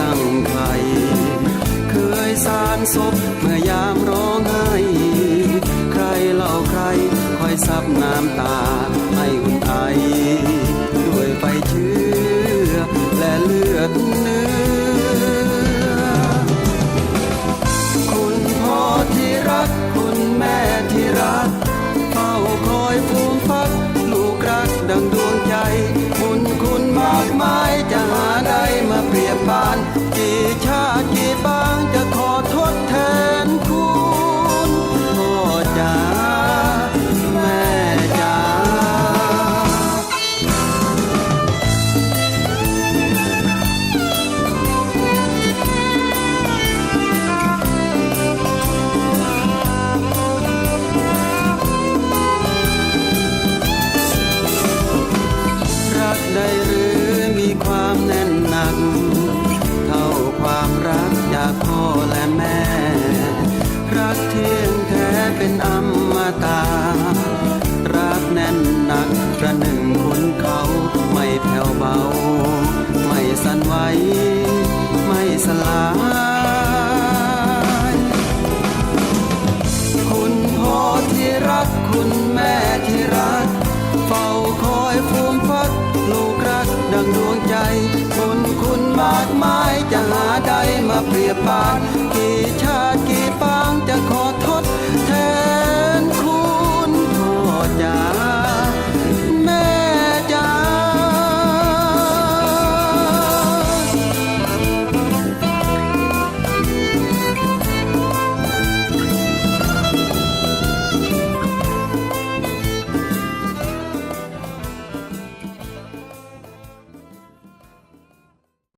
ตั้งไข่เคยสารศพเมื่อยามร้องไห้ใครเล่าใครคอยซับน้ำตาให้อุ่นไอด้วยไฟเชื้อและเลือดเนื้อคุณพ่อที่รักคุณแม่ที่รักเฝ้าคอยฟูมฟักลูกรักดังด บานกี่ชาติกี่ปางจะขอทดแทนคุณพ่อจ๋าแม่จ๋ารักได้หรือมีความแน่นหนัก จากพ่อและแม่ รักเที่ยงแท้เป็นอมตะ วงใจคุณคุณมากมายจะหาได้มาเปรียบปานกี่ชาติ